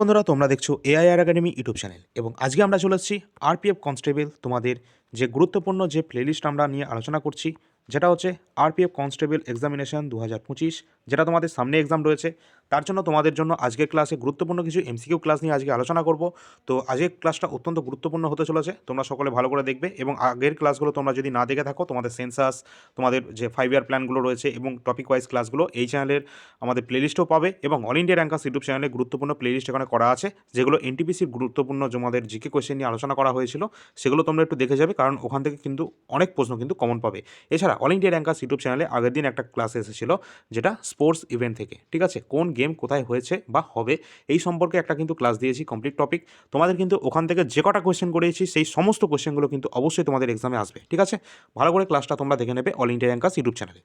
বন্ধুরা, তোমরা দেখছ এআইআর একাডেমি ইউটিউব চ্যানেল এবং আজকে আমরা চলে এসেছি আরপিএফ কনস্টেবল তোমাদের যে গুরুত্বপূর্ণ যে প্লেলিস্ট আমরা নিয়ে আলোচনা করছি, যেটা হচ্ছে আরপিএফ কনস্টেবল এক্সামিনেশন দু হাজার পঁচিশ, যেটা তোমাদের সামনে এক্সাম রয়েছে। তার জন্য তোমাদের জন্য আজকের ক্লাসে গুরুত্বপূর্ণ কিছু এমসিকিউ ক্লাস নিয়ে আজকে আলোচনা করব। তো আজকের ক্লাসটা অত্যন্ত গুরুত্বপূর্ণ হতে চলেছে। তোমরা সকলে ভালো করে দেখবে এবং আগের ক্লাসগুলো তোমরা যদি না দেখে থাকো, তোমাদের সেন্সাস তোমাদের যে ফাইভ ইয়ার প্ল্যানগুলো রয়েছে এবং টপিক ওয়াইজ ক্লাসগুলো এই চ্যানেলের আমাদের প্লেলিস্টও পাবে এবং অল ইন্ডিয়া র্যাঙ্কার্স ইউটিউব চ্যানেলে গুরুত্বপূর্ণ প্লেলিস্ট এখানে করা আছে, যেগুলো এনটিপিসির গুরুত্বপূর্ণ তোমাদের জিকে কোয়েশ্চেন নিয়ে আলোচনা করা হয়েছিল, সেগুলো তোমরা একটু দেখে যাবে কারণ ওখান থেকে কিন্তু অনেক প্রশ্ন কিন্তু কমন পাবে। এছাড়া অল ইন্ডিয়া র্যাঙ্কার্স ইউটিউব চ্যানেলে আগের দিন একটা ক্লাস এসেছিল, যেটা স্পোর্টস ইভেন্ট থেকে, ঠিক আছে? কোন গেম কোথায় হয়েছে বা হবে, এই সম্পর্কে একটা কিন্তু ক্লাস দিয়েছি কমপ্লিট টপিক তোমাদের কিন্তু ওখান থেকে যে কটা কোয়েশ্চেন করেছি, সেই সমস্ত কোয়েশ্চেনগুলো কিন্তু অবশ্যই তোমাদের এক্সামে আসবে, ঠিক আছে? ভালো করে ক্লাসটা তোমরা দেখে নেবে অল ইন্ডিয়া র্যাঙ্কার্স ইউটিউব চ্যানেলে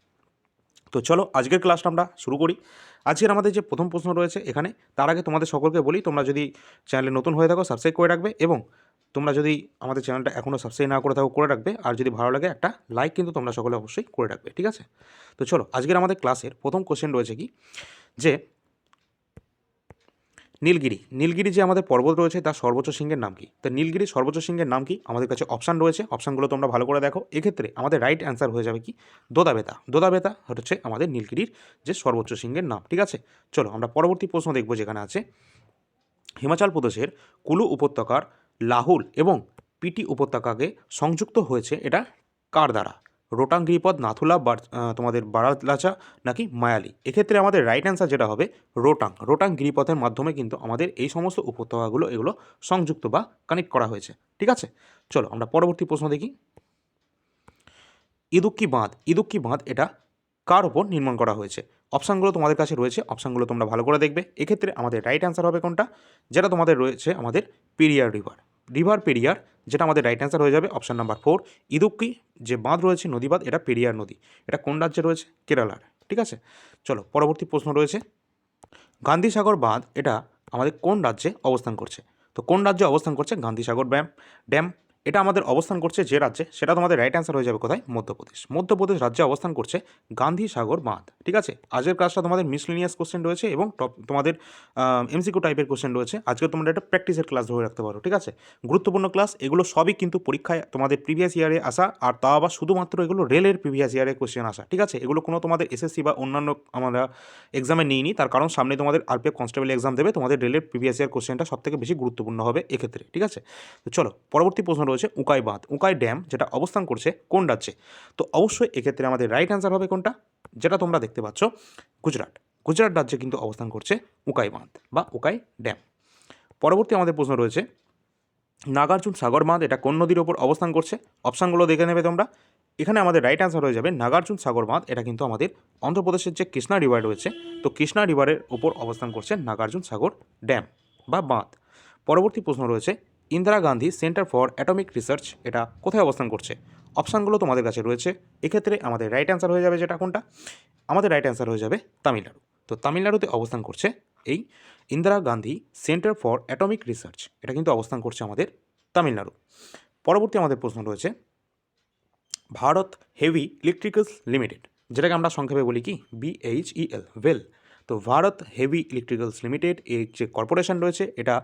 তো চলো, আজকের ক্লাসটা আমরা শুরু করি। আজকের আমাদের যে প্রথম প্রশ্ন রয়েছে এখানে, তার আগে তোমাদের সকলকে বলি, তোমরা যদি চ্যানেলে নতুন হয়ে থাকো সাবস্ক্রাইব করে রাখবে এবং তোমরা যদি আমাদের চ্যানেলটা এখনও সাবস্ক্রাইব না করে থাকো, করে রাখবে। আর যদি ভালো লাগে, একটা লাইক কিন্তু তোমরা সকলে অবশ্যই করে রাখবে, ঠিক আছে? তো চলো, আজকের আমাদের ক্লাসের প্রথম কোশ্চেন রয়েছে কি? যে নীলগিরি। নীলগিরি যে আমাদের পর্বত রয়েছে, তার সর্বোচ্চ শৃঙ্গের নাম কি? তা নীলগিরি সর্বোচ্চ শৃঙ্গের নাম কি? আমাদের কাছে অপশান রয়েছে। অপশানগুলো তোমরা ভালো করে দেখো। এক্ষেত্রে আমাদের রাইট অ্যান্সার হয়ে যাবে কি? দোদাবেতা। দোদাবেতা হচ্ছে আমাদের নীলগিরির যে সর্বোচ্চ শৃঙ্গের নাম। ঠিক আছে? চলো, আমরা পরবর্তী প্রশ্ন দেখব যেখানে আছে। হিমাচল প্রদেশের কুলু উপত্যকার লাহুল এবং পিটি উপত্যকাকে সংযুক্ত হয়েছে এটা কার দ্বারা? রোটাং গিরিপথ নাথুলা তোমাদের বারালাচা নাকি মায়ালি? এক্ষেত্রে আমাদের রাইট অ্যান্সার যেটা হবে রোটাং। রোটাং গিরিপথের মাধ্যমে কিন্তু আমাদের এই সমস্ত উপত্যকাগুলো, এগুলো সংযুক্ত বা কানেক্ট করা হয়েছে। ঠিক আছে? চলো, আমরা পরবর্তী প্রশ্ন দেখি। ইদুক্কি বাঁধ। ইদুক্কি বাঁধ এটা কার ওপর নির্মাণ করা হয়েছে? অপশানগুলো তোমাদের কাছে রয়েছে, অপশানগুলো তোমরা ভালো করে দেখবে। এক্ষেত্রে আমাদের রাইট অ্যান্সার হবে কোনটা? যেটা তোমাদের রয়েছে আমাদের পেরিয়ার রিভার। রিভার পেরিয়ার যেটা আমাদের রাইট অ্যান্সার হয়ে যাবে অপশান নাম্বার ফোর ইদুক্কি যে বাঁধ রয়েছে নদী বাঁধ এটা পেরিয়ার নদী। এটা কোন রাজ্যে রয়েছে? কেরালার ঠিক আছে? চলো, পরবর্তী প্রশ্ন রয়েছে। গান্ধীসাগর বাঁধ, এটা আমাদের কোন রাজ্যে অবস্থান করছে? তো কোন রাজ্যে অবস্থান করছে? Gandhisagar dam dam. এটা আমাদের অবস্থান করছে যে রাজ্যে, সেটা তোমাদের রাইট অ্যান্সার হয়ে যাবে কোথায়? মধ্যপ্রদেশ। মধ্যপ্রদেশ রাজ্যে অবস্থান করছে গান্ধী সাগর বাঁধ, ঠিক আছে? আজকের ক্লাসটা তোমাদের মিসলিনিয়াস কোশ্চেন রয়েছে এবং টপ তোমাদের এমসিকিউ টাইপের কোশ্চেন রয়েছে। আজকে তোমরা একটা প্র্যাকটিসের ক্লাস ধরে রাখতে পারো, ঠিক আছে? গুরুত্বপূর্ণ ক্লাস এগুলো সবই কিন্তু পরীক্ষায় তোমাদের প্রিভিয়াস ইয়ারে আসা, আর তা আবার শুধুমাত্র এগুলো রেলের প্রিভিয়াস ইয়ারে কোশ্চেন আসা, ঠিক আছে? এগুলো কোনো তোমাদের এসএসসি বা অন্যান্য আমরা এক্সামে নিইনি, তার কারণ সামনে তোমাদের আরপিএফ কনস্টেবল এক্সাম দেবে, তোমাদের রেলের প্রিভিয়াস ইয়ার কোশ্চেনটা সব থেকে বেশি গুরুত্বপূর্ণ হবে এক্ষেত্রে, ঠিক আছে? তো চলো, পরবর্তী প্রশ্ন রয়েছে উকাই বাঁধ, উকাই ড্যাম যেটা অবস্থান করছে কোন রাজ্যে? তো অবশ্যই এক্ষেত্রে আমাদের রাইট অ্যান্সার হবে কোনটা? যেটা তোমরা দেখতে পাচ্ছ, গুজরাট। গুজরাট রাজ্যে কিন্তু অবস্থান করছে উকাই বাঁধ বা উকাই ড্যাম। পরবর্তী আমাদের প্রশ্ন রয়েছে, নাগার্জুন সাগর বাঁধ এটা কোন নদীর ওপর অবস্থান করছে? অপশানগুলো দেখে নেবে তোমরা। এখানে আমাদের রাইট অ্যান্সার হয়ে যাবে, নাগার্জুন সাগর বাঁধ এটা কিন্তু আমাদের অন্ধ্রপ্রদেশের যে কৃষ্ণা রিভার রয়েছে, তো কৃষ্ণা রিভারের ওপর অবস্থান করছে নাগার্জুন সাগর ড্যাম বা বাঁধ। পরবর্তী প্রশ্ন রয়েছে Indira Gandhi centre for atomic research এটা কোথায় অবস্থান করছে? অপশানগুলো তোমাদের কাছে রয়েছে। এক্ষেত্রে আমাদের রাইট অ্যান্সার হয়ে যাবে যেটা কোনটা? আমাদের রাইট অ্যান্সার হয়ে যাবে তামিলনাড়ু। তো তামিলনাড়ুতে অবস্থান করছে এই Indira Gandhi centre for atomic research. এটা কিন্তু অবস্থান করছে আমাদের তামিলনাড়ু। পরবর্তী আমাদের প্রশ্ন রয়েছে, ভারত হেভি ইলেকট্রিক্যালস লিমিটেড, যেটাকে আমরা সংক্ষেপে বলি কি? বিএইচইএল ওয়েল তো ভারত হেভি ইলেকট্রিক্যালস লিমিটেড এই যে কর্পোরেশন রয়েছে, এটা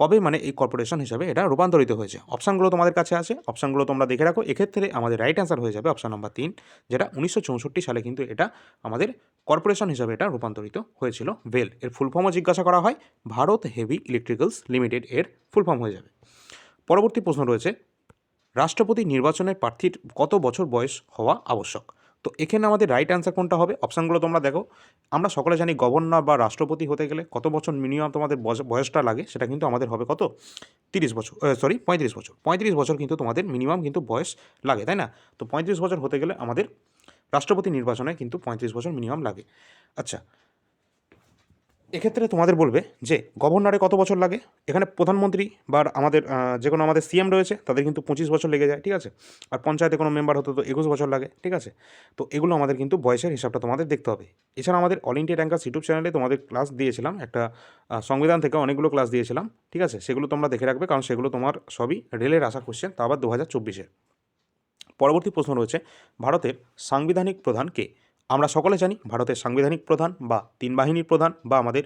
কবে মানে এই কর্পোরেশন হিসাবে এটা রূপান্তরিত হয়েছে? অপশানগুলো তোমাদের কাছে আছে, অপশানগুলো তোমরা দেখে রাখো। এক্ষেত্রে আমাদের রাইট অ্যান্সার হয়ে যাবে অপশান নাম্বার তিন, যেটা উনিশশো চৌষট্টি সালে কিন্তু এটা আমাদের কর্পোরেশন হিসাবে এটা রূপান্তরিত হয়েছিল। ওয়েল এর ফুল ফর্মও জিজ্ঞাসা করা হয়। ভারত হেভি ইলেকট্রিক্যালস লিমিটেড এর ফুল ফর্ম হয়ে যাবে। পরবর্তী প্রশ্ন রয়েছে, রাষ্ট্রপতি নির্বাচনের প্রার্থীর কত বছর বয়স হওয়া আবশ্যক? তো এখানে আমাদের রাইট অ্যান্সার কোনটা হবে? অপশানগুলো তোমরা দেখো। আমরা সকলে জানি গভর্নর বা রাষ্ট্রপতি হতে গেলে কত বছর মিনিমাম তোমাদের বয়স- বয়সটা লাগে, সেটা কিন্তু আমাদের হবে কত? তিরিশ বছর সরি পঁয়ত্রিশ বছর। পঁয়ত্রিশ বছর কিন্তু তোমাদের মিনিমাম কিন্তু বয়স লাগে, তাই না? তো পঁয়ত্রিশ বছর হতে গেলে আমাদের রাষ্ট্রপতি নির্বাচনে কিন্তু পঁয়ত্রিশ বছর মিনিমাম লাগে। আচ্ছা এক্ষেত্রে তোমাদের বলবে যে গভর্নরে কত বছর লাগে? এখানে প্রধানমন্ত্রী বা আমাদের যে কোনো আমাদের সিএম রয়েছে, তাদের কিন্তু পঁচিশ বছর লেগে যায়, ঠিক আছে? আর পঞ্চায়েতে কোনো মেম্বার হতে তো একুশ বছর লাগে, ঠিক আছে? তো এগুলো আমাদের কিন্তু বয়সের হিসাবটা তোমাদের দেখতে হবে। এছাড়া আমাদের অল ইন্ডিয়া র্যাঙ্কার্স ইউটিউব চ্যানেলে তোমাদের ক্লাস দিয়েছিলাম, একটা সংবিধান থেকে অনেকগুলো ক্লাস দিয়েছিলাম, ঠিক আছে? সেগুলো তোমরা দেখে রাখবে, কারণ সেগুলো তোমার সবই রেলের আসা কোশ্চেন তা আবার দু হাজার চব্বিশের পরবর্তী প্রশ্ন রয়েছে, ভারতের সাংবিধানিক প্রধান কে? আমরা সকলে জানি ভারতের সাংবিধানিক প্রধান বা তিন বাহিনীর প্রধান বা আমাদের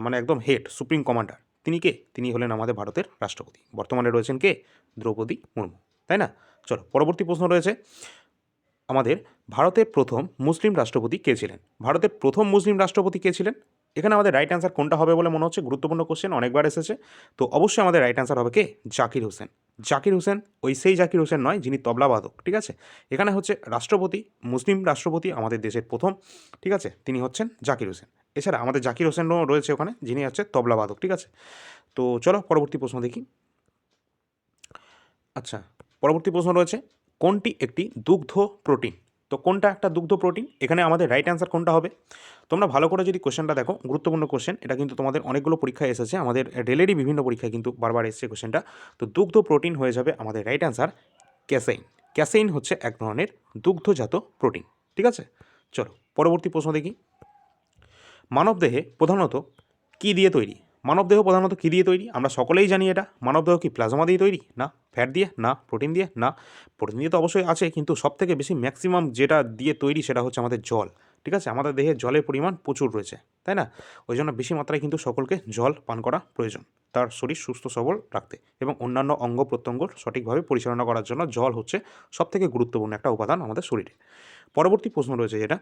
মানে একদম হেড, সুপ্রিম কমান্ডার। তিনি কে? তিনি হলেন আমাদের ভারতের রাষ্ট্রপতি। বর্তমানে রয়েছেন কে? দ্রৌপদী মুর্মু। তাই না? চলো, পরবর্তী প্রশ্ন রয়েছে। আমাদের ভারতের প্রথম মুসলিম রাষ্ট্রপতি কে ছিলেন? ভারতের প্রথম মুসলিম রাষ্ট্রপতি কে ছিলেন? এখানে আমাদের রাইট অ্যান্সার কোনটা হবে বলে মনে হচ্ছে? গুরুত্বপূর্ণ কোশ্চেন অনেকবার এসেছে। তো অবশ্যই আমাদের রাইট অ্যান্সার হবে কে? জাকির হোসেন। জাকির হোসেন ওই সেই জাকির হোসেন নয়, যিনি তবলাবাদক ঠিক আছে? এখানে হচ্ছে রাষ্ট্রপতি, মুসলিম রাষ্ট্রপতি আমাদের দেশের প্রথম, ঠিক আছে? তিনি হচ্ছেন জাকির হোসেন। এছাড়া আমাদের জাকির হোসেনও রয়েছে ওখানে, যিনি হচ্ছে তবলাবাদক ঠিক আছে? তো চলো পরবর্তী প্রশ্ন দেখি। আচ্ছা পরবর্তী প্রশ্ন রয়েছে, কোনটি একটি দুগ্ধ প্রোটিন? তো কোনটা একটা দুগ্ধ প্রোটিন এখানে আমাদের রাইট অ্যান্সার কোনটা হবে? তোমরা ভালো করে যদি কোশ্চেনটা দেখো, গুরুত্বপূর্ণ কোশ্চেন এটা কিন্তু তোমাদের অনেকগুলো পরীক্ষায় এসেছে, আমাদের রেলেরই বিভিন্ন পরীক্ষায় কিন্তু বারবার এসেছে কোশ্চেনটা তো দুগ্ধ প্রোটিন হয়ে যাবে আমাদের রাইট অ্যান্সার ক্যাসেইন ক্যাসেইন হচ্ছে এক ধরনের দুগ্ধজাত প্রোটিন ঠিক আছে? চলো, পরবর্তী প্রশ্ন দেখি। মানবদেহে প্রধানত কী দিয়ে তৈরি? মানবদেহ প্রধানত কী দিয়ে তৈরি? আমরা সকলেই জানি এটা। মানবদেহ কি প্লাজমা দিয়ে তৈরি? না। ফ্যাট দিয়ে? না। প্রোটিন দিয়ে? না। প্রোটিন দিয়ে তো অবশ্যই আছে, কিন্তু সব থেকে বেশি ম্যাক্সিমাম যেটা দিয়ে তৈরি সেটা হচ্ছে আমাদের জল। ঠিক আছে? আমাদের দেহে জলের পরিমাণ প্রচুর রয়েছে, তাই না? ওই জন্য বেশি মাত্রায় কিন্তু সকলকে জল পান করা প্রয়োজন। তার শরীর সুস্থ, সবল রাখতে এবং অন্যান্য অঙ্গ প্রত্যঙ্গ সঠিকভাবে পরিচালনা করার জন্য জল হচ্ছে সবথেকে গুরুত্বপূর্ণ একটা উপাদান আমাদের শরীরে। পরবর্তী প্রশ্ন রয়েছে যেটা,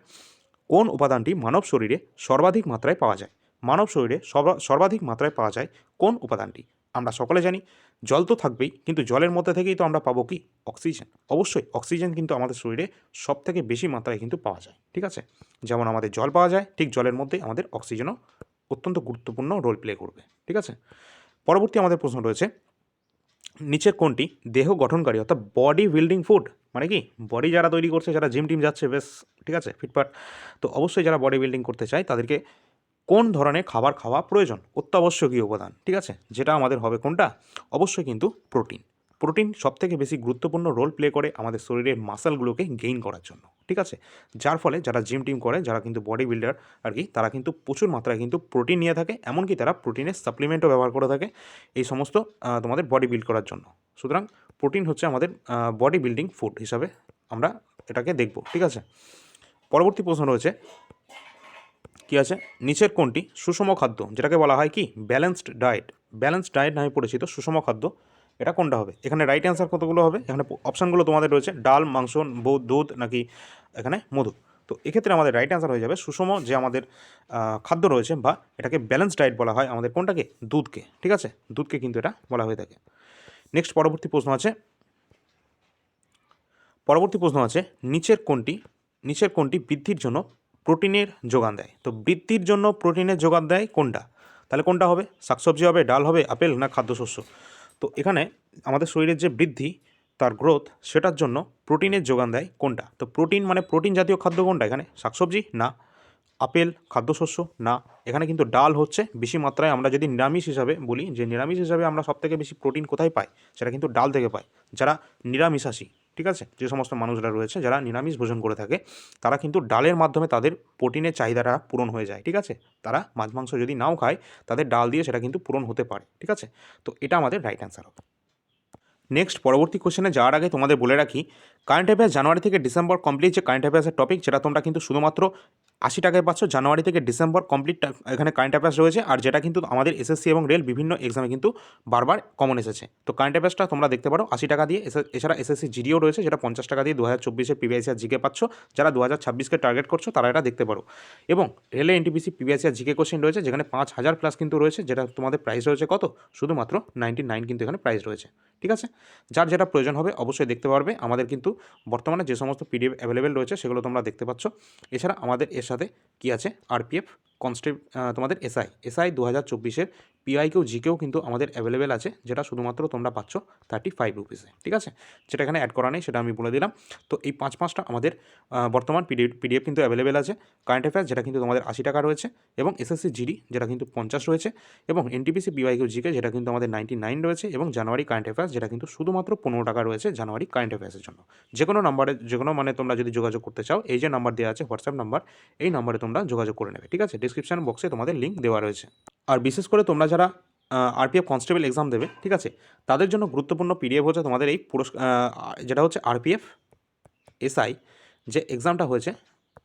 কোন উপাদানটি মানব শরীরে সর্বাধিক মাত্রায় পাওয়া যায়? মানব শরীরে সর্বা- সর্বাধিক মাত্রায় পাওয়া যায় কোন উপাদানটি? আমরা সকলে জানি, জল তো থাকবেই, কিন্তু জলের মধ্যে থেকেই তো আমরা পাবো কি? অক্সিজেন। অবশ্যই অক্সিজেন কিন্তু আমাদের শরীরে সব থেকে বেশি মাত্রায় কিন্তু পাওয়া যায়, ঠিক আছে? যেমন আমাদের জল পাওয়া যায়, ঠিক জলের মধ্যে আমাদের অক্সিজেনও অত্যন্ত গুরুত্বপূর্ণ রোল প্লে করবে, ঠিক আছে? পরবর্তী আমাদের প্রশ্ন রয়েছে, নিচের কোনটি? দেহ গঠনকারী অর্থাৎ বডি বিল্ডিং ফুড মানে কি? বডি যারা তৈরি করছে, যারা জিম টিম যাচ্ছে, বেশ, ঠিক আছে ফিটফাট তো অবশ্যই যারা বডি বিল্ডিং করতে চায়, তাদেরকে কোন ধরনের খাবার খাওয়া প্রয়োজন? অত্যাবশ্যকীয় উপাদান, ঠিক আছে? যেটা আমাদের হবে কোনটা? অবশ্যই কিন্তু প্রোটিন। প্রোটিন সবথেকে বেশি গুরুত্বপূর্ণ রোল প্লে করে আমাদের শরীরের মাসেলগুলোকে গেইন করার জন্য, ঠিক আছে? যার ফলে যারা জিম টিম করে, যারা কিন্তু বডি বিল্ডার আর কি তারা কিন্তু প্রচুর মাত্রায় কিন্তু প্রোটিন নিয়ে থাকে, এমনকি তারা প্রোটিনের সাপ্লিমেন্টও ব্যবহার করে থাকে এই সমস্ত তোমাদের বডি বিল্ড করার জন্য। সুতরাং প্রোটিন হচ্ছে আমাদের বডি বিল্ডিং ফুড হিসাবে আমরা এটাকে দেখব, ঠিক আছে? পরবর্তী প্রশ্ন রয়েছে কি আছে? নিচের কোনটি? সুষম খাদ্য, যেটাকে বলা হয় কি? Balanced diet. ব্যালেন্সড ডায়েট নামে পরিচিত সুষম খাদ্য। এটা কোনটা হবে? এখানে রাইট অ্যান্সার কতগুলো হবে? এখানে অপশানগুলো তোমাদের রয়েছে। ডাল, মাংস দুধ নাকি এখানে মধু? তো এক্ষেত্রে আমাদের রাইট অ্যান্সার হয়ে যাবে সুষম যে আমাদের খাদ্য রয়েছে বা এটাকে ব্যালেন্স ডায়েট বলা হয় আমাদের কোনটাকে? দুধকে। ঠিক আছে? দুধকে কিন্তু এটা বলা হয়ে থাকে। নেক্সট পরবর্তী প্রশ্ন আছে। পরবর্তী প্রশ্ন আছে, নিচের কোনটি? নিচের কোনটি বৃদ্ধির জন্য প্রোটিনের যোগান দেয়। তো বৃদ্ধির জন্য প্রোটিনের যোগান দেয় কোনটা? তাহলে কোনটা হবে? শাকসবজি হবে, ডাল হবে, আপেল না খাদ্যশস্য? তো এখানে আমাদের শরীরের যে বৃদ্ধি, তার গ্রোথ, সেটার জন্য প্রোটিনের যোগান দেয় কোনটা? তো প্রোটিন মানে প্রোটিন জাতীয় খাদ্য কোনটা এখানে? শাকসবজি? না। আপেল, খাদ্যশস্য? না। এখানে কিন্তু ডাল হচ্ছে বেশি মাত্রায় আমরা যদি নিরামিষ হিসাবে বলি, যে নিরামিষ হিসাবে আমরা সবথেকে বেশি প্রোটিন কোথায় পাই? সেটা কিন্তু ডাল থেকে পাই। যারা নিরামিষাশী ঠিক আছে? যে সমস্ত মানুষরা রয়েছে, যারা নিরামিষ ভোজন করে থাকে, তারা কিন্তু ডালের মাধ্যমে তাদের প্রোটিনের চাহিদাটা পূরণ হয়ে যায়, ঠিক আছে? তারা মাছ মাংস যদি নাও খায়, তাদের ডাল দিয়ে সেটা কিন্তু পূরণ হতে পারে, ঠিক আছে? তো এটা আমাদের রাইট অ্যান্সার হবে। নেক্সট পরবর্তী কোশ্চেনে যাওয়ার আগে তোমাদের বলে রাখি কারেন্ট অ্যাফেয়ার্স জানুয়ারি থেকে ডিসেম্বর কমপ্লিট যে কারেন্ট অ্যাফেয়ার্সের টপিক যেটা তোমরা কিন্তু শুধুমাত্র আশি টাকায় পাচ্ছ জানুয়ারি থেকে ডিসেম্বর কমপ্লিট এখানে কারেন্ট অ্যাফেয়ার্স রয়েছে, আর যেটা কিন্তু আমাদের এসএসসি এবং রেল বিভিন্ন এক্সামে কিন্তু বারবার কমন এসেছে। তো কারেন্ট অ্যাফেয়ার্সটা তোমরা দেখতে পারো, আশি টাকা দিয়ে এছাড়া এসএসসি জিডিও রয়েছে, যেটা পঞ্চাশ টাকা দিয়ে দু হাজার চব্বিশের পিবিআইসি আর জিকে পাচ্ছ। যারা দু হাজার ছাব্বিশকে টার্গেট করছ, তারা এটা দেখতে পারো। এবং রেলে এনটিপিসি পিবিআইসি আর জিকে কোশ্চেন রয়েছে, যেখানে পাঁচ হাজার প্লাস কিন্তু রয়েছে, যেটা তোমাদের প্রাইস রয়েছে কত? শুধুমাত্র নাইনটি নাইন কিন্তু এখানে প্রাইস রয়েছে। ঠিক আছে? যার যেটা প্রয়োজন হবে, অবশ্যই দেখতে পারবে। আমাদের কিন্তু বর্তমানে যে সমস্ত পিডিএফ অ্যাভেলেবেল রয়েছে সেগুলো তোমরা দেখতে পাচ্ছ। এছাড়া আমাদের এর সাথে কি আছে? আরপিএফ কনস্টেব তোমাদের এসআই এসআই দু হাজার চব্বিশের পিআইকেও জিকেও কিন্তু আমাদের অ্যাভেলেবেল আছে, যেটা শুধুমাত্র তোমরা পাচ্ছ থার্টি ফাইভ রুপিসে ঠিক আছে? যেটা এখানে অ্যাড করা নেই, সেটা আমি বলে দিলাম। তো এই পাঁচ পাঁচটা আমাদের বর্তমান পিডিএফ পিডিএফ কিন্তু অ্যাভেলেবেল আছে। কারেন্ট অ্যাফেয়ার্স যেটা কিন্তু তোমাদের আশি টাকা রয়েছে এবং এসএসসি জিডি যেটা কিন্তু পঞ্চাশ রয়েছে এবং এনটিপিসি পিওয়াইকিউ জিকে যেটা কিন্তু আমাদের নাইনটি নাইন রয়েছে এবং জানুয়ারি কারেন্ট অ্যাফেয়ার্স যেটা কিন্তু শুধুমাত্র পনেরো টাকা রয়েছে জানুয়ারি কারেন্ট অ্যাফেয়ার্সের জন্য। যে কোনো নাম্বারে যে কোনো মানে তোমরা যদি যোগাযোগ করতে চাও, এই যে নাম্বার দেওয়া আছে হোয়াটসঅ্যাপ নাম্বার, এই নাম্বারে তোমরা যোগাযোগ করে নেবে, ঠিক আছে? ডিসক্রিপশন বক্সে তোমাদের লিঙ্ক দেওয়া রয়েছে। আর বিশেষ করে তোমরা যারা আরপিএফ কনস্টেবল এক্সাম দেবে, ঠিক আছে? তাদের জন্য গুরুত্বপূর্ণ পিডিএফ হচ্ছে তোমাদের এই পুরস্কার যেটা হচ্ছে আরপিএফ এসআই যে এক্সামটা হয়েছে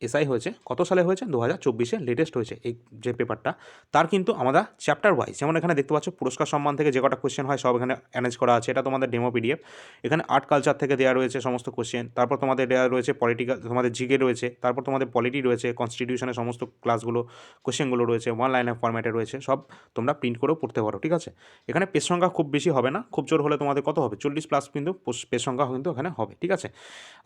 এসআই হয়েছে, কত সালে হয়েছে? দু হাজার চব্বিশে লেটেস্ট হয়েছে এই যে পেপারটা তার কিন্তু আমরা চ্যাপ্টার ওয়াইজ যেমন এখানে দেখতে পাচ্ছ, পুরস্কার সম্মান থেকে যে কটা কোয়েশ্চেন হয়, সব এখানে অ্যারেঞ্জ করা আছে। এটা তোমাদের ডেমো পিডিএফ এখানে আর্ট কালচার থেকে দেওয়া রয়েছে সমস্ত কোশ্চেন তারপর তোমাদের দেওয়া রয়েছে পলিটিক্যাল তোমাদের জিকে রয়েছে। তারপর তোমাদের পলিটি রয়েছে কনস্টিটিউশনের সমস্ত ক্লাসগুলো কোশ্চেনগুলো রয়েছে ওয়ান লাইনের ফর্ম্যাটে রয়েছে। সব তোমরা প্রিন্ট করেও পড়তে পারো, ঠিক আছে? এখানে পেজ সংখ্যা খুব বেশি হবে না। খুব জোর হলে তোমাদের কত হবে? চল্লিশ প্লাস কিন্তু পেজ সংখ্যা কিন্তু এখানে হবে, ঠিক আছে?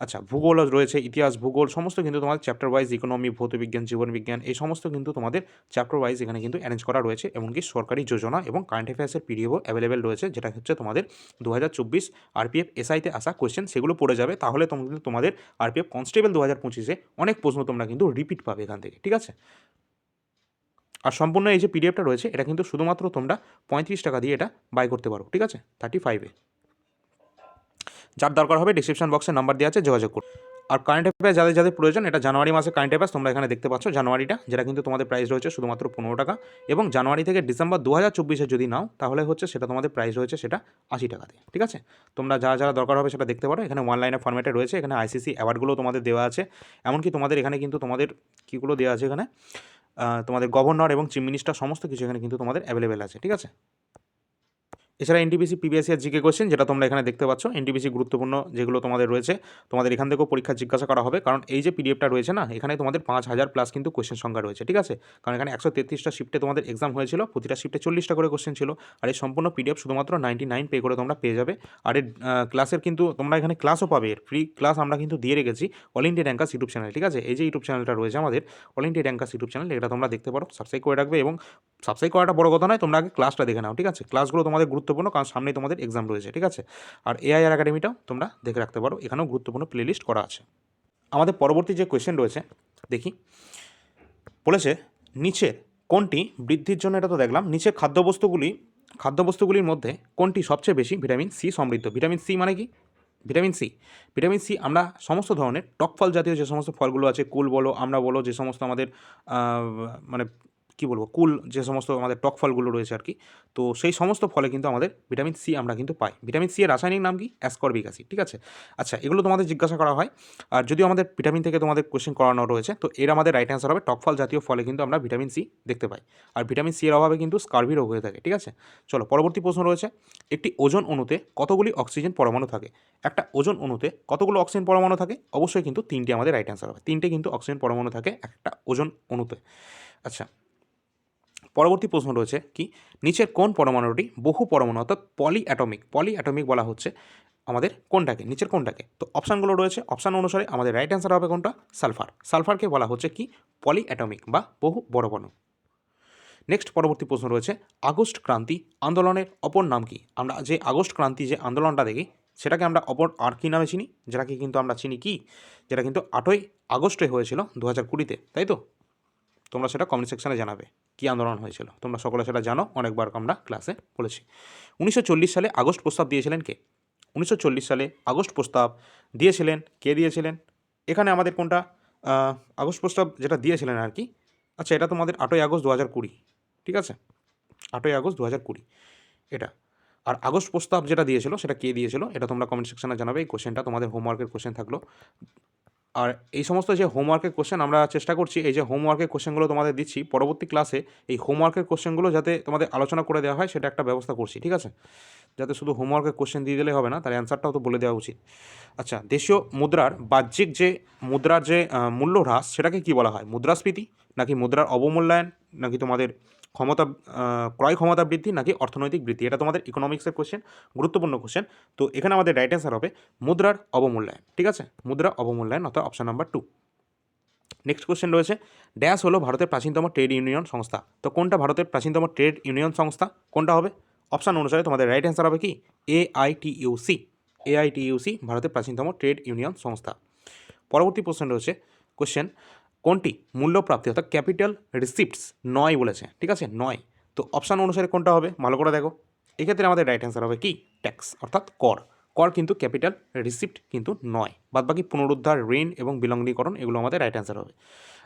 আচ্ছা ভূগোল রয়েছে, ইতিহাস, ভূগোল, সমস্ত কিন্তু তোমাদের চ্যাপ্টার ওয়াইজ ইকোনমি ভৌতবিজ্ঞান জীবনবিজ্ঞান এই সমস্ত কিন্তু তোমাদের চ্যাপ্টার ওয়াইজ এখানে কিন্তু অ্যারেঞ্জ করা রয়েছে এমনকি সরকারি যোজনা এবং কারেন্ট অ্যাফেয়ার্সের পিডিএফও অ্যাভেলেবেল রয়েছে, যেটা হচ্ছে তোমাদের দু হাজার চব্বিশ আরপিএফ এসআইতে আসা কোয়েশ্চেন সেগুলো পড়ে যাবে। তাহলে কিন্তু তোমাদের আরপিএফ কনস্টেবল দু হাজার পঁচিশে অনেক প্রশ্ন তোমরা কিন্তু রিপিট পাবে এখান থেকে, ঠিক আছে? আর সম্পূর্ণ এই যে পিডিএফটা রয়েছে, এটা কিন্তু শুধুমাত্র তোমরা পঁয়ত্রিশ টাকা দিয়ে এটা বাই করতে পারো, ঠিক আছে? থার্টি ফাইভে যার দরকার হবে ডিসক্রিপশন বক্সে নাম্বার দেওয়া আছে, যোগাযোগ করুন আর কারেন্ট অ্যাফেয়ার্স যাদের যাদের প্রয়োজন, এটা জানুয়ারি মাসে কারেন্ট অ্যাফেয়ার্স তোমরা এখানে দেখতে পাচ্ছ। জানুয়ারিটা, যেটা কিন্তু তোমাদের প্রাইস রয়েছে শুধুমাত্র পনেরো টাকা। এবং জানুয়ারি থেকে ডিসেম্বর দু হাজার চব্বিশে যদি নাও, তাহলে হচ্ছে সেটা তোমাদের প্রাইস রয়েছে সেটা আশি টাকাতে ঠিক আছে? তোমরা যা যারা দরকার হবে সেটা দেখতে পারো। এখানে ওয়ান লাইনের ফর্ম্যাটে রয়েছে, এখানে আইসিসি অ্যাওয়ার্ডগুলো তোমাদের দেওয়া আছে। এমনকি তোমাদের এখানে কিন্তু তোমাদের কীগুলো দেওয়া আছে এখানে? তোমাদের গভর্নর এবং চিফ মিনিস্টার সমস্ত কিছু এখানে কিন্তু তোমাদের অ্যাভেলেবেল আছে। ঠিক আছে? এছাড়া এনটিপিসি পিবিএসসি আর জিকে কোশ্চেন যেটা তোমরা এখানে দেখতে পাচ্ছ এনটিপিসি গুরুত্বপূর্ণ যেগুলো তোমাদের রয়েছে, তোমাদের এখান থেকেও পরীক্ষা জিজ্ঞাসা করা হবে, কারণ এই যে পিডিএফটা রয়েছে না, এখানে তোমাদের পাঁচ হাজার প্লাস কিন্তু কোশ্চেন সংখ্যা রয়েছে, ঠিক আছে? কারণ এখানে একশো তেত্রিশটা শিফটে তোমাদের এক্সাম হয়েছিল, প্রতিটা শিফটে চল্লিশটা করে কোয়েশ্চেন ছিল, আর এই সম্পূর্ণ পিডিএফ শুধুমাত্র নাইনটি নাইন পে করে তোমরা পেয়ে যাবে, আর এর ক্লাসের কিন্তু তোমরা এখানে ক্লাসও পাবে, এর ফ্রি ক্লাস আমরা কিন্তু দিয়ে রেখেছি all India rankers YouTube channel ঠিক আছে? এই যে ইউটিউব চ্যানেলটা রয়েছে আমাদের all India rankers YouTube channel এটা তোমরা দেখতে পারো সাবস্ক্রাইব করে রাখবে এবং সাবস্ক্রাইব করাটা বড় কথা নয়, তোমরা আগে ক্লাসটা দেখে নাও, ঠিক আছে? ক্লাসগুলো তোমাদের গুরুত্বপূর্ণ কারণ সামনেই তোমাদের এক্সাম রয়েছে, ঠিক আছে? আর এআইআর একাডেমিটাও তোমরা দেখে রাখতে পারো, এখানেও গুরুত্বপূর্ণ প্লেলিস্ট করা আছে। আমাদের পরবর্তী যে কোয়েশ্চেন রয়েছে, দেখি। বলেছে, নিচের কোনটি বৃদ্ধির জন্য, এটা তো দেখলাম, নিচের খাদ্যবস্তুগুলি, খাদ্যবস্তুগুলির মধ্যে কোনটি সবচেয়ে বেশি ভিটামিন সি সমৃদ্ধ? ভিটামিন সি মানে কি? ভিটামিন সি ভিটামিন সি আমরা সমস্ত ধরনের টক ফল জাতীয় যে সমস্ত ফলগুলো আছে, কুল বলো আমরা বলো, যে সমস্ত আমাদের মানে কী বলব, কুল যে সমস্ত আমাদের টক ফলগুলো রয়েছে আর কি, তো সেই সমস্ত ফলে কিন্তু আমাদের ভিটামিন সি আমরা কিন্তু পাই। ভিটামিন সি এর রাসায়নিক নাম কি? অ্যাসকর্বিক অ্যাসিড ঠিক আছে? আচ্ছা এগুলো তোমাদের জিজ্ঞাসা করা হয়, আর যদিও আমাদের ভিটামিন থেকে তোমাদের কোশ্চেন করানো রয়েছে, তো এর আমাদের রাইট অ্যান্সার হবে টক ফল জাতীয় ফলে কিন্তু আমরা ভিটামিন সি দেখতে পাই। আর ভিটামিন সি এর অভাবে কিন্তু স্কার্ভি রোগ হয়ে থাকে, ঠিক আছে? চলো, পরবর্তী প্রশ্ন রয়েছে, একটি ওজন অণুতে কতগুলি অক্সিজেন পরমাণু থাকে? একটা ওজন অণুতে কতগুলো অক্সিজেন পরমাণু থাকে? অবশ্যই কিন্তু তিনটে আমাদের রাইট অ্যান্সার হবে। তিনটে কিন্তু অক্সিজেন পরমাণু থাকে একটা ওজন অণুতে। আচ্ছা পরবর্তী প্রশ্ন রয়েছে কি? নিচের কোন পরমাণুটি বহু পরমাণু, অর্থাৎ পলি অ্যাটমিক পলি অ্যাটমিক বলা হচ্ছে আমাদের কোনটাকে, নিচের কোনটাকে? তো অপশানগুলো রয়েছে। অপশান অনুসারে আমাদের রাইট অ্যান্সার হবে কোনটা? সালফার সালফারকে বলা হচ্ছে কি? পলি অ্যাটমিক বা বহু পরমাণু নেক্সট পরবর্তী প্রশ্ন রয়েছে, আগস্ট ক্রান্তি আন্দোলনের অপর নাম কি? আমরা যে আগস্ট ক্রান্তি যে আন্দোলনটা দেখি, সেটাকে আমরা অপর আর কী নামে চিনি, যেটাকে কিন্তু আমরা চিনি কি? যেটা কিন্তু আটই আগস্টে হয়েছিল দু হাজার কুড়িতে, তাই তো? তোমরা সেটা কমেন্ট সেকশানে জানাবে। কী আন্দোলন হয়েছিল? তোমরা সকলে সেটা জানো, অনেকবার আমরা ক্লাসে বলেছি। উনিশশো চল্লিশ সালে আগস্ট প্রস্তাব দিয়েছিলেন কে? উনিশশো চল্লিশ সালে আগস্ট প্রস্তাব দিয়েছিলেন, কে দিয়েছিলেন? এখানে আমাদের কোনটা? আগস্ট প্রস্তাব যেটা দিয়েছিলেন আর কি। আচ্ছা এটা তোমাদের আটই আগস্ট দু হাজার কুড়ি, ঠিক আছে? আটই আগস্ট দু হাজার কুড়ি, এটা। আর আগস্ট প্রস্তাব যেটা দিয়েছিল, সেটা কে দিয়েছিল? এটা তোমরা কমেন্ট সেকশনে জানাবে, এই কোশ্চেনটা তোমাদের হোমওয়ার্কের কোশ্চেন থাকল। আর এই সমস্ত যে হোমওয়ার্কের কোশ্চেন আমরা চেষ্টা করছি, এই যে হোমওয়ার্কের কোশ্চেনগুলো তোমাদের দিচ্ছি, পরবর্তী ক্লাসে এই হোমওয়ার্কের কোশ্চেনগুলো যাতে তোমাদের আলোচনা করে দেওয়া হয়, সেটা একটা ব্যবস্থা করছি, ঠিক আছে? যাতে শুধু হোমওয়ার্কের কোশ্চেন দিয়ে দিলে হবে না, তার অ্যান্সারটাও তো বলে দেওয়া উচিত। আচ্ছা দেশীয় মুদ্রার বাহ্যিক যে মুদ্রার যে মূল্য হ্রাস সেটাকে কি বলা হয়? মুদ্রাস্ফীতি? নাকি মুদ্রার অবমূল্যায়ন? নাকি তোমাদের ক্ষমতা ক্রয় ক্ষমতা বৃদ্ধি নাকি অর্থনৈতিক বৃদ্ধি? এটা তোমাদের ইকোনমিক্সের কোশ্চেন গুরুত্বপূর্ণ কোশ্চেন তো এখানে আমাদের রাইট অ্যান্সার হবে মুদ্রার অবমূল্যায়ন, ঠিক আছে? মুদ্রা অবমূল্যায়ন অর্থাৎ option number two next question রয়েছে ড্যাশ হলো ভারতের প্রাচীনতম ট্রেড ইউনিয়ন সংস্থা। তো কোনটা ভারতের প্রাচীনতম ট্রেড ইউনিয়ন সংস্থা? কোনটা হবে? অপশান অনুসারে তোমাদের রাইট অ্যান্সার হবে কি? A I T UC A I T ইউসি ভারতের প্রাচীনতম ট্রেড ইউনিয়ন সংস্থা। পরবর্তী প্রশ্ন রয়েছে কোশ্চেন কোনটি? মূল্যপ্রাপ্তি, অর্থাৎ ক্যাপিটাল রিসিপ্টস, নয় বলেছে। ঠিক আছে? নয়। তো অপশান অনুসারে কোনটা হবে? ভালো করে দেখো। এক্ষেত্রে আমাদের রাইট অ্যান্সার হবে কি? ট্যাক্স অর্থাৎ কর। কর কিন্তু ক্যাপিটাল, রিসিপ্ট কিন্তু নয়। বাদ বাকি পুনরুদ্ধার, ঋণ এবং বিলগ্নীকরণ এগুলো আমাদের রাইট অ্যান্সার হবে।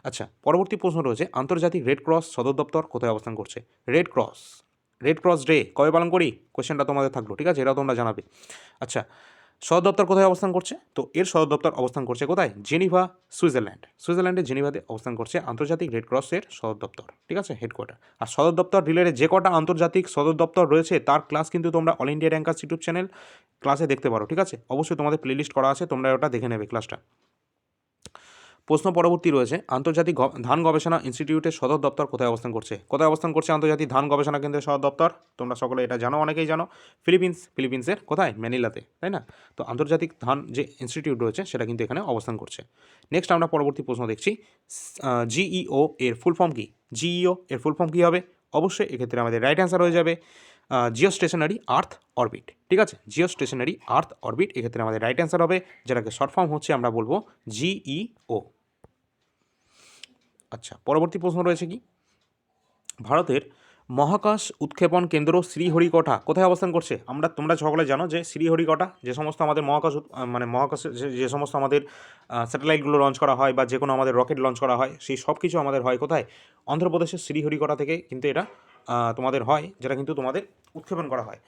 আচ্ছা পরবর্তী প্রশ্ন রয়েছে, আন্তর্জাতিক রেড ক্রস সদর দপ্তর কোথায় অবস্থান করছে? Red cross. Red cross day, কবে পালন করি? কোয়েশ্চেনটা তোমাদের থাকল, ঠিক আছে? এটাও তোমরা জানাবে। আচ্ছা সদর দপ্তর কোথায় অবস্থান করছে? তো এর সদর দপ্তর অবস্থান করছে কোথায়? Geneva, Switzerland. সুইজারল্যান্ডের জেনিভাতে অবস্থান করছে আন্তর্জাতিক রেড ক্রসের সদর দপ্তর, ঠিক আছে? হেডকোয়ার্টার আর সদর দপ্তর রিলেটেড যে কটা আন্তর্জাতিক সদর দপ্তর রয়েছে, তার ক্লাস কিন্তু তোমরা all India rankers YouTube channel ক্লাসে দেখতে পারো, ঠিক আছে? অবশ্যই তোমাদের প্লেলিস্ট করা আছে, তোমরা ওটা দেখে নেবে ক্লাসটা প্রশ্ন পরবর্তী রয়েছে, আন্তর্জাতিক ধান গবেষণা ইনস্টিটিউটের সদর দপ্তর কোথায় অবস্থান করছে? কোথায় অবস্থান করছে আন্তর্জাতিক ধান গবেষণা কেন্দ্রের সদর দপ্তর? তোমরা সকলে এটা জানো, অনেকেই জানো। ফিলিপিন্স, ফিলিপিন্সের কোথায়? ম্যানিলাতে, তাই না? তো আন্তর্জাতিক ধান যে ইনস্টিটিউট রয়েছে, সেটা কিন্তু এখানে অবস্থান করছে। নেক্সট আমরা পরবর্তী প্রশ্ন দেখছি জিইও এর ফুল ফর্ম কী? জিইও এর ফুল ফর্ম কী হবে? অবশ্যই এক্ষেত্রে আমাদের রাইট অ্যান্সার হয়ে যাবে। জিও স্টেশনারি আর্থ অরবিট ঠিক আছে? জিও স্টেশনারি আর্থ অরবিট এক্ষেত্রে আমাদের রাইট অ্যান্সার হবে, যেটাকে শর্ট ফর্ম হচ্ছে আমরা বলব জিইও আচ্ছা পরবর্তী প্রশ্ন রয়েছে কি? ভারতের মহাকাশ উৎক্ষেপণ কেন্দ্র শ্রীহরিকোটা কোথায় অবস্থান করছে? আমরা, তোমরা সকলে জানো যে শ্রীহরিকোটা, যে সমস্ত আমাদের মহাকাশ মানে মহাকাশে, যে- সমস্ত আমাদের স্যাটেলাইটগুলো লঞ্চ করা হয় বা যে কোনো আমাদের রকেট লঞ্চ করা হয়, সেই সব কিছু আমাদের হয় কোথায়? অন্ধ্রপ্রদেশের শ্রীহরিকোটা থেকে, কিন্তু এটা তোমাদের হয়, যেটা কিন্তু তোমাদের উৎক্ষেপণ করা হয়।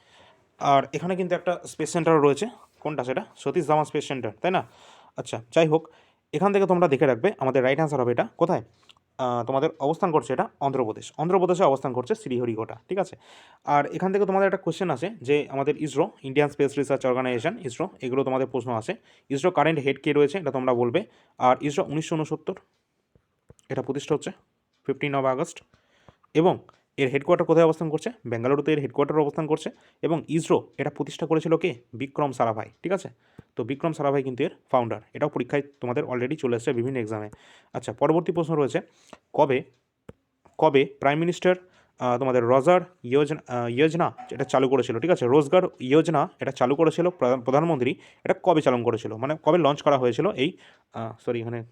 আর এখানে কিন্তু একটা স্পেস সেন্টারও রয়েছে। কোনটা সেটা? সতীশ ধামা স্পেস সেন্টার তাই না? আচ্ছা যাই হোক, এখান থেকে তোমরা দেখে রাখবে আমাদের রাইট অ্যান্সার হবে এটা। কোথায়? তোমাদের অবস্থান করছে এটা অন্ধ্রপ্রদেশ। অন্ধ্রপ্রদেশে অবস্থান করছে শ্রীহরিকোটা, ঠিক আছে? আর এখান থেকে তোমাদের একটা কোশ্চেন আছে যে আমাদের ISRO Indian Space Research Organisation ISRO, এগুলো তোমাদের প্রশ্ন আছে। ইসরো কারেন্ট হেড কে রয়েছে, এটা তোমরা বলবে। আর ইসরো উনিশশো উনসত্তর, এটা প্রতিষ্ঠা হচ্ছে ফিফটিন অফ আগস্ট এবং এর হেডকোয়ার্টার কোথায় অবস্থান করছে? বেঙ্গালুরুতে এর হেডকোয়ার্টার অবস্থান করছে এবং ইসরো এটা প্রতিষ্ঠা করেছিল কে? বিক্রম সারাভাই, ঠিক আছে? তো বিক্রম সারাভাই কিন্তু এর ফাউন্ডার এটাও পরীক্ষায় তোমাদের অলরেডি চলে এসেছে বিভিন্ন এক্সামে আচ্ছা পরবর্তী প্রশ্ন রয়েছে, কবে কবে প্রাইম মিনিস্টার তোমাদের রোজার ইয়োজনা ইয়োজনা এটা চালু করেছিল, ঠিক আছে? রোজগার ইয়োজনা এটা চালু করেছিল, প্রধান- প্রধানমন্ত্রী, এটা কবে চালু করেছিল? মানে কবে লঞ্চ করা হয়েছিল এই সরি এখানে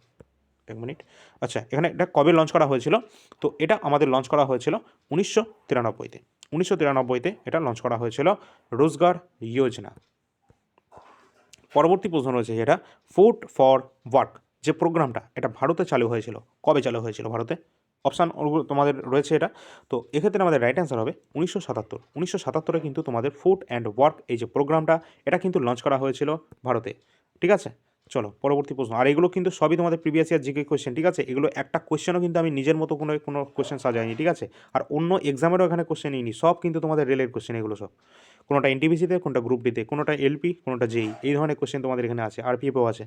এক মিনিট। আচ্ছা এখানে এটা কবে লঞ্চ করা হয়েছিল? তো এটা আমাদের লঞ্চ করা হয়েছিল উনিশশো তিরানব্বইতে। উনিশশো তিরানব্বইতে এটা লঞ্চ করা হয়েছিল রোজগার যোজনা পরবর্তী প্রশ্ন রয়েছে এটা ফুড ফর ওয়ার্ক যে প্রোগ্রামটা, এটা ভারতে চালু হয়েছিল। কবে চালু হয়েছিল ভারতে? অপশান তোমাদের রয়েছে এটা। তো এক্ষেত্রে আমাদের রাইট অ্যান্সার হবে উনিশশো সাতাত্তর। উনিশশো সাতাত্তরে কিন্তু তোমাদের ফুড অ্যান্ড ওয়ার্ক এই যে প্রোগ্রামটা, এটা কিন্তু লঞ্চ করা হয়েছিল ভারতে। ঠিক আছে? চলো, পরবর্তী প্রশ্ন। আর এগুলো কিন্তু সবই তোমাদের প্রিভিয়াস ইয়ার জিকে কোয়েশ্চেন ঠিক আছে? এগুলো একটা কোয়েশ্চেনও কিন্তু আমি নিজের মতো কোনো কোনো কোয়েশ্চেন সাজাইনি, ঠিক আছে? আর অন্য এক্সামেরও এখানে কোয়েশ্চেন নিইনি, সব কিন্তু তোমাদের রেলের কোয়েশ্চেন এগুলো সব। কোনোটা এনটিভিসিতে কোনোটা গ্রুপ ডিতে কোনোটা এলপি কোনোটা জেই এই ধরনের কোয়েশ্চেন তোমাদের এখানে আছে আর পিএফও আছে।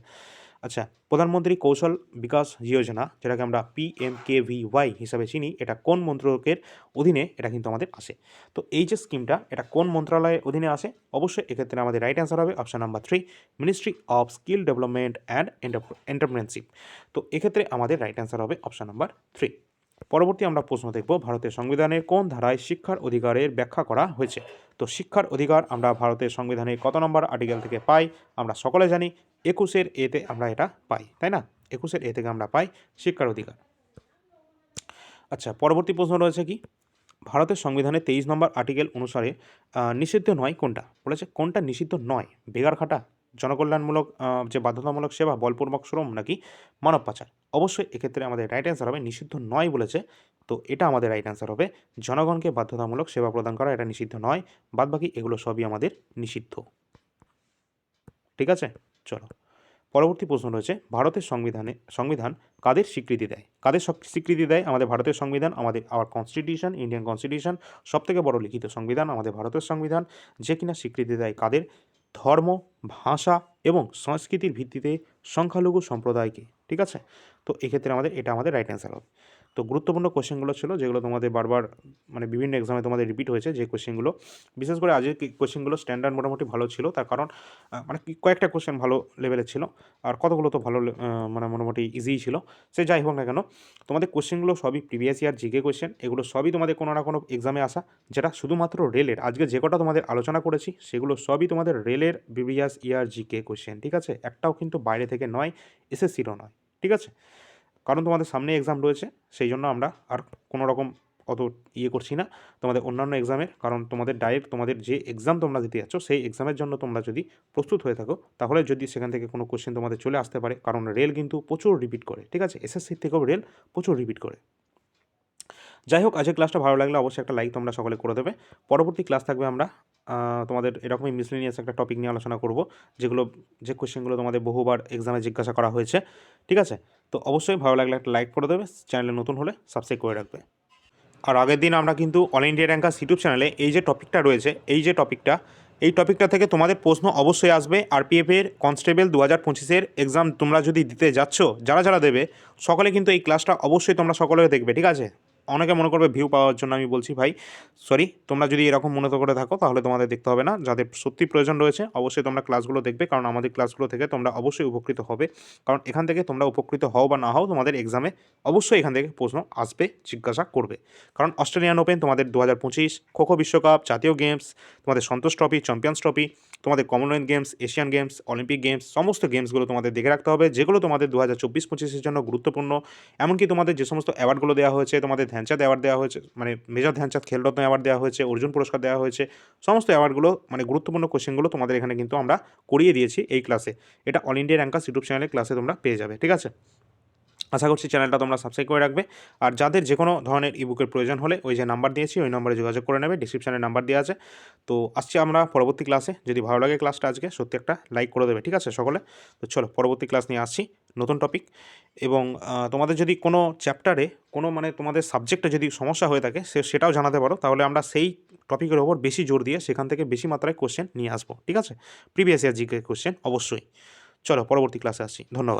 আচ্ছা প্রধানমন্ত্রী কৌশল বিকাশ যোজনা, যেটাকে আমরা P M K V Y হিসাবে চিনি, এটা কোন মন্ত্রকের অধীনে এটা কিন্তু আমাদের আসে? তো এই যে স্কিমটা, এটা কোন মন্ত্রণালয়ের অধীনে আসে? অবশ্যই এক্ষেত্রে আমাদের রাইট অ্যান্সার হবে option number three Ministry of Skill Development and Entrepreneurship তো এক্ষেত্রে আমাদের রাইট অ্যান্সার হবে অপশান নাম্বার থ্রি পরবর্তী আমরা প্রশ্ন দেখব ভারতের সংবিধানের কোন ধারায় শিক্ষার অধিকারের ব্যাখ্যা করা হয়েছে? তো শিক্ষার অধিকার আমরা ভারতের সংবিধানে কত নম্বর আর্টিকেল থেকে পাই? আমরা সকলে জানি একুশের এতে আমরা এটা পাই, তাই না? একুশের এ থেকে আমরা পাই শিক্ষার অধিকার। আচ্ছা পরবর্তী প্রশ্ন রয়েছে কি? ভারতের সংবিধানের তেইশ নম্বর আর্টিকেল অনুসারে নিষিদ্ধ নয় কোনটা? বলেছে কোনটা নিষিদ্ধ নয়? বেগার খাটা জনকল্যাণমূলক যে বাধ্যতামূলক সেবা, বলপূর্বক শ্রম নাকি মানব পাচার? অবশ্যই এক্ষেত্রে আমাদের রাইট অ্যান্সার হবে, নিষিদ্ধ নয় বলেছে। তো এটা আমাদের রাইট অ্যান্সার হবে। জনগণকে বাধ্যতামূলক সেবা প্রদান করা এটা নিষিদ্ধ নয়, বাদবাকি এগুলো সবই আমাদের নিষিদ্ধ। ঠিক আছে? চলো। পরবর্তী প্রশ্ন রয়েছে, ভারতের সংবিধানে, সংবিধান কাদের স্বীকৃতি দেয়? কাদের স্বীকৃতি দেয়? আমাদের ভারতের সংবিধান, আমাদের আওয়ার কনস্টিটিউশন ইন্ডিয়ান কনস্টিটিউশন সবথেকে বড় লিখিত সংবিধান আমাদের ভারতের সংবিধান। যে কিনা স্বীকৃতি দেয় কাদের? ধর্ম, ভাষা এবং সংস্কৃতির ভিত্তিতে সংখ্যালঘু সম্প্রদায়কে, ঠিক আছে? তো এক্ষেত্রে আমাদের, এটা আমাদের রাইট অ্যান্সার হবে। তো গুরুত্বপূর্ণ কোশ্চেনগুলো ছিল, যেগুলো তোমাদের বারবার মানে বিভিন্ন এক্সামে তোমাদের রিপিট হয়েছে যে কোশ্চেনগুলো। বিশেষ করে আজকের কোশ্চেনগুলো স্ট্যান্ডার্ড মোটামুটি ভালো ছিল, তার কারণ মানে কয়েকটা কোশ্চেন ভালো লেভেলের ছিল, আর কতগুলো তো ভালো মানে মোটামুটি ইজিই ছিল। সে যাই হোক না কেন, তোমাদের কোশ্চেনগুলো সবই প্রিভিয়াস ইয়ার জিকে কোশ্চেন এগুলো সবই তোমাদের কোনো না কোনো এক্সামে আসা, যেটা শুধুমাত্র রেলের আজকে যে কটা তোমাদের আলোচনা করেছি, সেগুলো সবই তোমাদের রেলের প্রিভিয়াস ইয়ার জিকে কোশ্চেন ঠিক আছে? একটাও কিন্তু বাইরে থেকে নয় এসএসসিরও নয়, ঠিক আছে? কারণ তোমাদের সামনে এক্সাম রয়েছে, সেই জন্য আমরা আর কোনো রকম অত ইয়ে করছি না। তোমাদের অন্যান্য এক্সামের কারণ তোমাদের ডাইরেক্ট তোমাদের যে এক্সাম তোমরা দিতে যাচ্ছ, সেই এক্সামের জন্য তোমরা যদি প্রস্তুত হয়ে থাকো, তাহলে যদি সেখান থেকে কোনো কোশ্চেন তোমাদের চলে আসতে পারে, কারণ রেল কিন্তু প্রচুর রিপিট করে, ঠিক আছে? এসএসসির থেকেও রেল প্রচুর রিপিট করে। যাই হোক, আজকের ক্লাসটা ভালো লাগলে অবশ্যই একটা লাইক তোমরা সকলে করে দেবে। পরবর্তী ক্লাস থাকবে আমরা তোমাদের এরকমই মিসলিনিয়াস একটা টপিক নিয়ে আলোচনা করব, যেগুলো, যে কোশ্চেনগুলো তোমাদের বহুবার এক্সামে জিজ্ঞাসা করা হয়েছে, ঠিক আছে? তো অবশ্যই ভালো লাগলে একটা লাইক করে দেবে চ্যানেলে নতুন হলে সাবস্ক্রাইব করে রাখবে। আর আগের দিন আমরা কিন্তু অল ইন্ডিয়া র্যাঙ্কার্স ইউটিউব চ্যানেলে এই যে টপিকটা রয়েছে, এই যে টপিকটা এই টপিকটা থেকে তোমাদের প্রশ্ন অবশ্যই আসবে। আরপিএফ এর কনস্টেবল দু হাজার পঁচিশের এক্সাম তোমরা যদি দিতে যাচ্ছ, যারা যারা দেবে, সকলে কিন্তু এই ক্লাসটা অবশ্যই তোমরা সকলে দেখবে, ঠিক আছে? অনেকে মনে করবে ভিউ পাওয়ার জন্য আমি বলছি, ভাই সরি তোমরা যদি এরকম মনে করে থাকো, তাহলে তোমাদের দেখতে হবে না। যাদের সত্যি প্রয়োজন রয়েছে, অবশ্যই তোমরা ক্লাসগুলো দেখবে, কারণ আমাদের ক্লাসগুলো থেকে তোমরা অবশ্যই উপকৃত হবে। কারণ এখান থেকে তোমরা উপকৃত হও বা না হও, তোমাদের এক্সামে অবশ্যই এখান থেকে প্রশ্ন আসবে, জিজ্ঞাসা করবে। কারণ অস্ট্রেলিয়ান ওপেন তোমাদের দু হাজার পঁচিশ, খোখো বিশ্বকাপ, জাতীয় গেমস তোমাদের সন্তোষ ট্রফি চ্যাম্পিয়ন্স ট্রফি তোমাদের Commonwealth Games Asian Games Olympic Games সমস্ত গেমসগুলো তোমাদের দেখে রাখতে হবে। যেগুলো তোমাদের দু হাজার চব্বিশ পঁচিশের জন্য গুরুত্বপূর্ণ, এমনকি তোমাদের যে সমস্ত অ্যাওয়ার্ডগুলো দেওয়া হয়েছে, তোমাদের ধ্যানচাঁদ অ্যাওয়ার্ড দেওয়া হয়েছে মানে মেজর ধ্যানচাঁদ খেলরত্ন অ্যাওয়ার্ড দেওয়া হয়েছে, অর্জুন পুরস্কার দেওয়া হয়েছে, সমস্ত অ্যাওয়ার্ডগুলো মানে গুরুত্বপূর্ণ কোশ্চেনগুলো তোমাদের এখানে কিন্তু আমরা করিয়ে দিয়েছি এই ক্লাসে এটা অল ইন্ডিয়া র্যাঙ্কার্স ইউটিউব চ্যানেলের ক্লাসে তোমরা পেয়ে যাবে, ঠিক আছে? আশা করছি চ্যানেলটা তোমরা সাবস্ক্রাইব করে রাখবে। আর যাদের যে কোনো ধরনের ইবুকের প্রয়োজন হলে ওই যে নাম্বার দিয়েছি, ওই নম্বরে যোগাযোগ করে নেবে ডিসক্রিপশানে নাম্বার দেওয়া আছে। তো আসছি আমরা পরবর্তী ক্লাসে যদি ভালো লাগে ক্লাসটা আজকে, সত্যি একটা লাইক করে দেবে, ঠিক আছে সকলে? তো চলো পরবর্তী ক্লাস নিয়ে আসছি, নতুন টপিক এবং তোমাদের যদি কোনো চ্যাপ্টারে কোনো মানে তোমাদের সাবজেক্টে যদি সমস্যা হয়ে থাকে, সে, সেটাও জানাতে পারো। তাহলে আমরা সেই টপিকের ওপর বেশি জোর দিয়ে সেখান থেকে বেশি মাত্রায় কোশ্চেন নিয়ে আসব, ঠিক আছে? প্রিভিয়াস ইয়ার জিকে কোশ্চেন অবশ্যই। চলো পরবর্তী ক্লাসে আসছি, ধন্যবাদ।